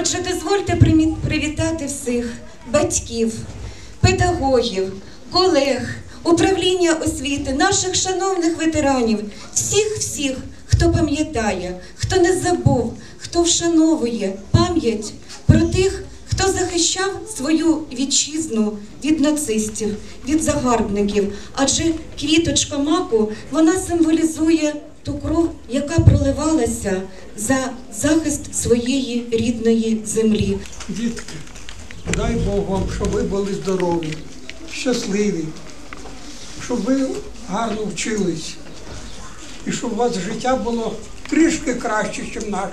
Отже, дозвольте привітати всіх батьків, педагогів, колег, управління освіти, наших шановних ветеранів, всіх всіх, хто пам'ятає, хто не забув, хто вшановує пам'ять про тих, хто захищав свою вітчизну від нацистів, від загарбників. Адже квіточка маку вона символізує ту кров, яка проливалася за захист своєї рідної землі. Дітки, дай Бог вам, щоб ви були здорові, щасливі, щоб ви гарно вчились і щоб у вас життя було трішки краще, ніж наше.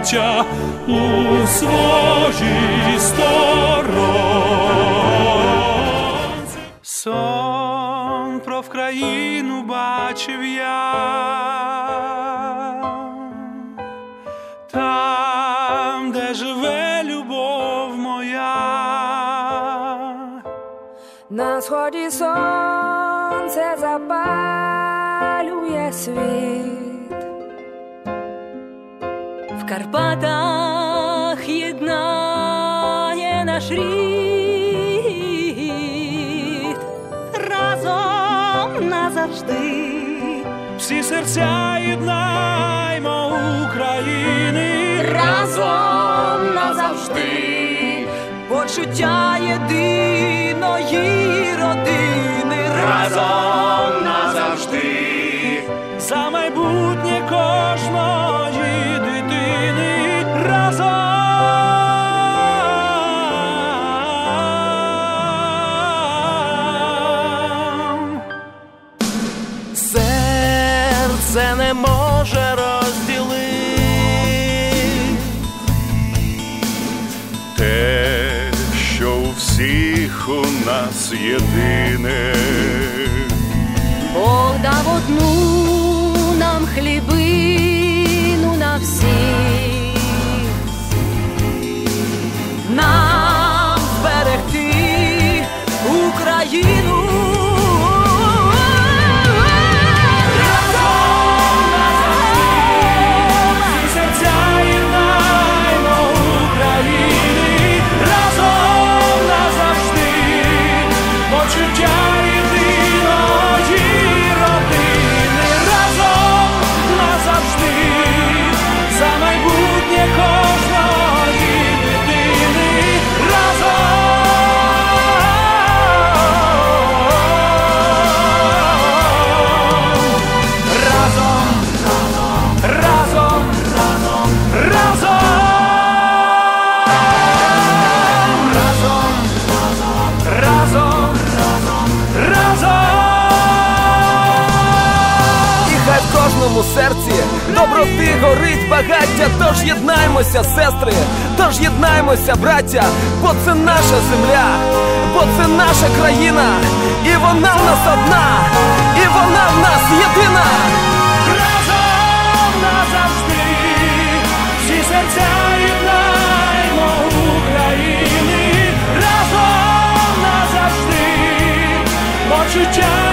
браття, у своїй сторонці. Сон про Вкраїну бачив я. Там, де живе любов моя. На сході сонце запалює світ, Карпатах єднає наш рід, разом назавжди. Всі серця єднаймо України разом назавжди, почуття єдиної родини разом назавжди. за майбутнє Серце не може розділити те, що у всіх у нас єдине. Бог дав одну нам хлібину на всіх. нашому серці. Доброти горить багаття, тож єднаймося, сестри, тож єднаймося, браття, бо це наша земля, бо це наша країна, і вона в нас одна, і вона в нас єдина. Разом назавжди, всі серця єднаймо України, разом назавжди, бо чуття